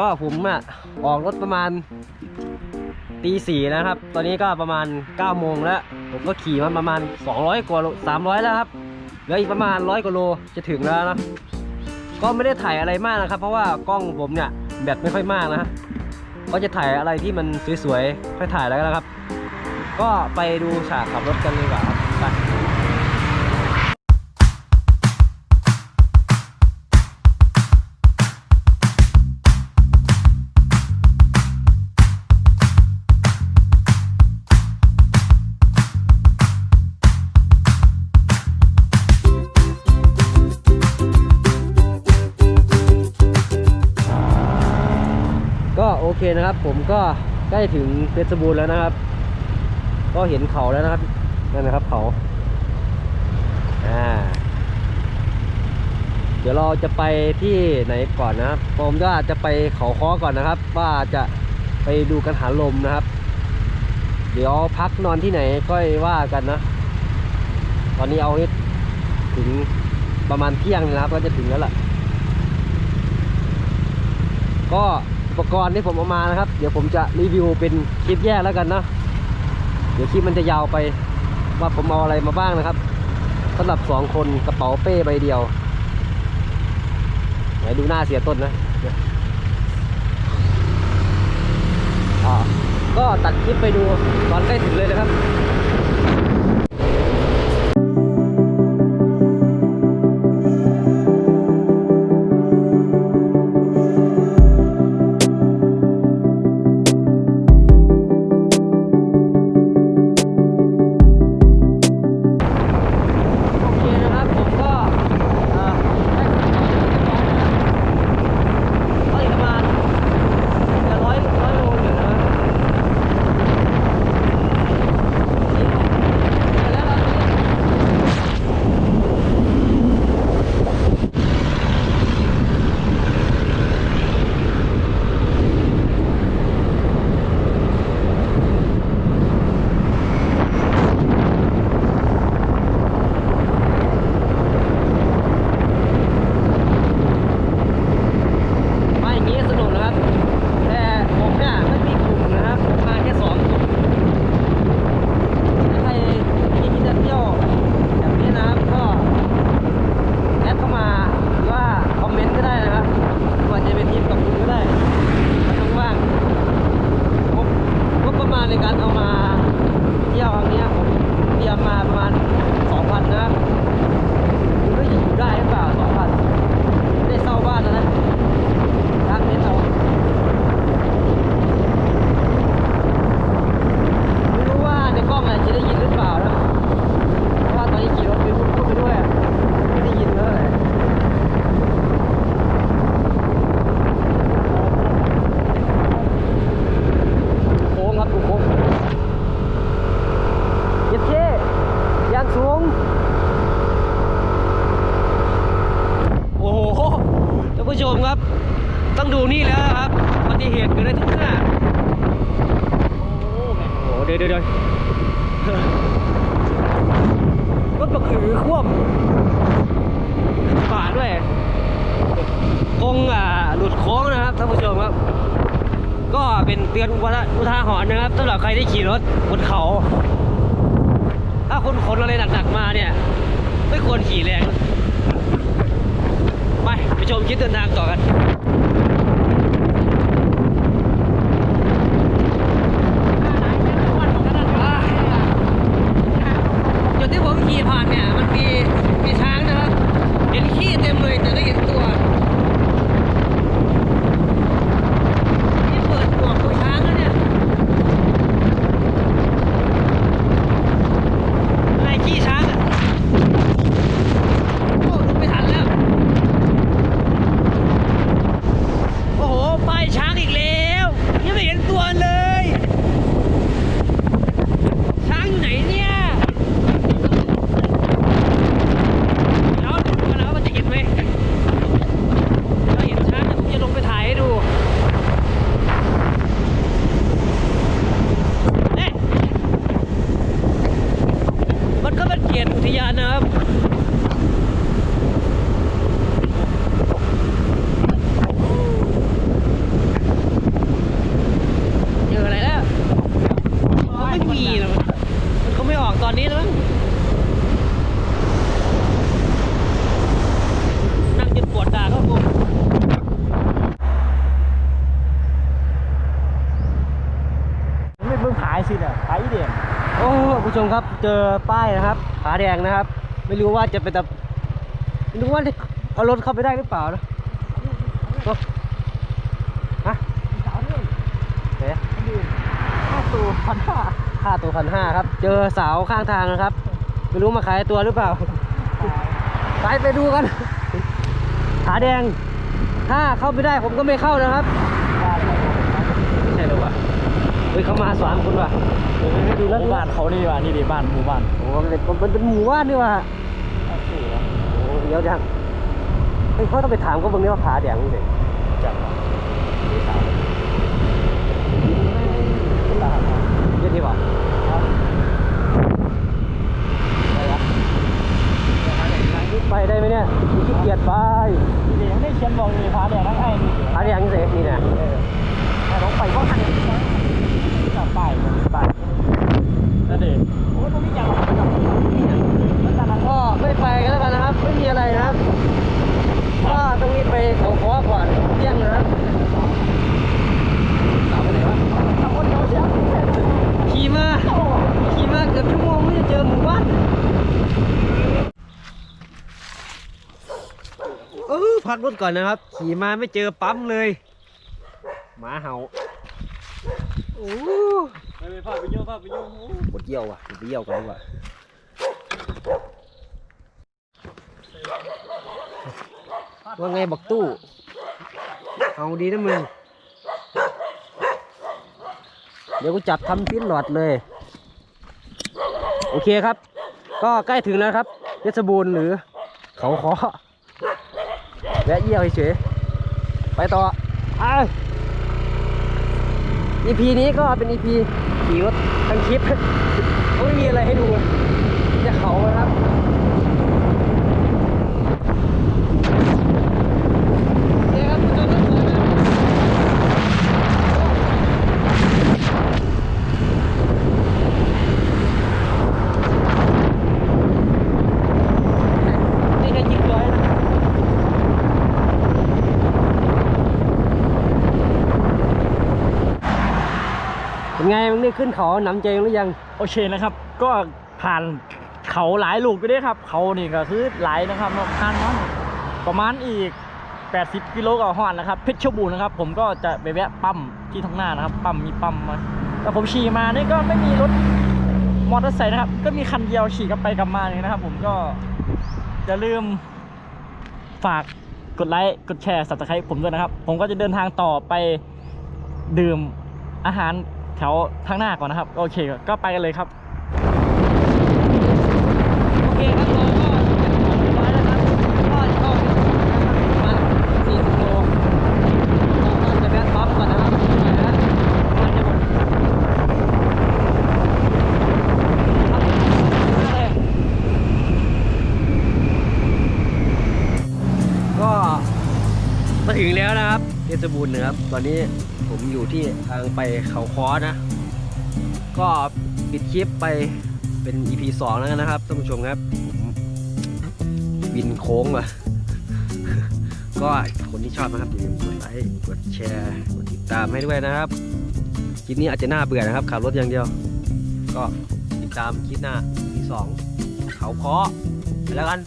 ก็ผมอะออกรถประมาณตีสี่แล้วครับ ตอนนี้ก็ประมาณ9ก้าโมงแล้ว ผมก็ขี่มาประมาณ 200 กว่าโล300แล้วครับ เหลืออีกประมาณร้อยกว่าโลจะถึงแล้วนะ ก็ไม่ได้ถ่ายอะไรมากนะครับ เพราะว่ากล้องผมเนี่ยแบตไม่ค่อยมากนะก็จะถ่ายอะไรที่มันสวยๆค่อยถ่ายแล้วกันนะครับ ก็ไปดูฉากขับรถกันดีกว่า นะครับ ผมก็ใกล้ถึงเพชรบูรณ์แล้วนะครับ ก็เห็นเขาแล้วนะครับนั่นนะครับเขาอ่าเดี๋ยวเราจะไปที่ไหนก่อนนะครับ ผมก็จะไปเขาค้อก่อนนะครับ ว่าจะไปดูกันหาลมนะครับ เดี๋ยวพักนอนที่ไหนค่อยว่ากันนะ ตอนนี้เอาให้ถึงประมาณเที่ยงนะครับ ก็จะถึงแล้วล่ะ ก็ ปกรณ์ที่ผมเอามานะครับ เดี๋ยวผมจะรีวิวเป็นคลิปแยกแล้วกันนะเดี๋ยวคลิปมันจะยาวไปว่าผมเอาอะไรมาบ้างนะครับสำหรับสองคนกระเป๋าเป้ใบเดียวไหนดูหน้าเสียต้นนะอ่าก็ตัดคลิปไปดูตอนใกล้ถึงเลยนะครับ รถบักอือควบฝาด้วยคงอ่าหลุดโค้งนะครับท่านผู้ชมครับ ก็เป็นเตือนอุทาหรณ์นะครับสำหรับใครที่ขี่รถบนเขา ถ้าคุณขนอะไรหนักๆมาเนี่ย ไม่ควรขี่แรง ไป ไปชมคลิปเดินทางต่อกัน จุดที่ผมขี่ผ่านเนี่ย มันมีมีช้างนะครับ เห็นขี้เต็มเลยแต่ไม่เห็นตัวนี่เปิดหมวกดูช้างแล้วเนี่ยอะไรขี้ช้างอะ โอ้ดูไม่ทันแล้ว โอ้โหป้ายช้างอีกแล้วยังไม่เห็นตัวเลย ช้างอยู่ไหนเนี่ยเดี๋ยวดูกันนะว่ามันจะเห็นไหม ทยานนะครับ เจออะไรแล้วมันไม่มีนะมันมันเขาไม่ออกตอนนี้แล้วมั้งนั่งจนปวดตาเข้าผม ไม่เพิ่งขายสิเนี่ยขายอีเดียน โอ้ผู้ชม ครับ เจอป้ายนะครับผาแดงนะครับ ไม่รู้ว่าจะเป็นตะไม่รู้ว่าจะเอารถเข้าไปได้หรือเปล่านะโอ้ฮะสาวเนี่ยเอ๊ะค่าตัวพันห้าค่าตัวพันห้าครับ เจอสาวข้างทางนะครับ ไม่รู้มาขายตัวหรือเปล่าไปไปดูกันผาแดง ถ้าเข้าไม่ได้ผมก็ไม่เข้านะครับไม่ใช่หรอวะเฮ้ยเขามาสามคนว่ะดูแล้วบ้านเขานี่ดีว่ะนี่ดีบ้านหมู่บ้านโอ้มันเป็นมันเป็นหมู่บ้านนี่ว่ะโอ้เดี๋ยวจังเฮ้ยเขาต้องไปถามเขาบางนี้ว่าผาแดงนี่เด็กจัง เยอะดีกว่าไปได้ไหมเนี่ยขี้เกียจไป เดี๋ยวได้เชียนบอกเลยพาแดงทั้งไอ้นี่ ผาแดงเสกนี่นะ แต่ต้องไปก็ทันจับป้ายป้ายนั่นเองโอ้ตรงนี้จับจับมันจะนั่ง ก็ไม่ไปกันแล้วกันนะครับ ไม่มีอะไรนะครับก็ต้องรีบไปเขาคอก่อนเที่ยงนะครับสาวไปไหนวะ ตะโกนเจ้าเสียง ขี่มาขี่มาเกือบชั่วโมงไม่จะเจอหมู่บ้านเออ พักรถก่อนนะครับ ขี่มาไม่เจอปั๊มเลยหมาเห่าโอ้ไปไปพาไปโยพาไปโยปวดเยี่ยวว่ะไปเยี่ยวกันดีกว่าว่าไงบักตู้ เอาดีนะมึง เดี๋ยวกูจับทำชิ้นหลอดเลย โอเคครับ ก็ใกล้ถึงแล้วครับเพชรบูรณ์หรือเขาเคาะ แวะเยี่ยวเฉยไปต่อไอ้ EP นี้ก็เป็น EP ขี่รถทั้งคลิป ก็ไม่มีอะไรให้ดูจะเขานะครับโอเคครับจนถึงแล้วนะนี่แค่ยิงร้อยนะ ไงได้ขึ้นเขาหนำใจหรือยังโอเคนะครับ ก็ผ่านเขาหลายลูกก็ได้ครับ เขานี่ก็คือหลายนะครับผ่านมาประมาณอีก 80 กิโลกับหอนนะครับเพชรบูรณ์นะครับ ผมก็จะไปแวะปั๊มที่ท้องหน้านะครับ ปั๊มมีปั๊มมาแต่ผมขี่มานี่ก็ไม่มีรถมอเตอร์ไซค์นะครับ ก็มีคันเดียวขี่กลับไปกลับมาเนี่ยนะครับ ผมก็จะลืมฝากกดไลค์กดแชร์สับสไครต์ผมด้วยนะครับ ผมก็จะเดินทางต่อไปดื่มอาหาร แถวทางหน้าก่อนนะครับ โอเคก็ไปกันเลยครับ โอเคครับเราก็เก็บของเรียบร้อยแล้วครับก็จะเข้าประมาณ40โลเราก็จะแวะปั๊มก่อนนะครับไปนะมันจะหมดก็มาถึงแล้วนะครับเพชรบูรณ์นะครับ ตอนนี้ ผมอยู่ที่ทางไปเขาค้อนะ ก็ปิดคลิปไปเป็น EP 2 แล้วกันนะครับท่านผู้ชมครับบินโค้งว่ะก็คนที่ชอบนะครับอย่าลืมกดไลค์กดแชร์กดติดตามให้ด้วยนะครับคลิปนี้อาจจะน่าเบื่อนะครับขับรถอย่างเดียว ก็ติดตามคลิปหน้า EP 2เขาเคาะไปแล้วกัน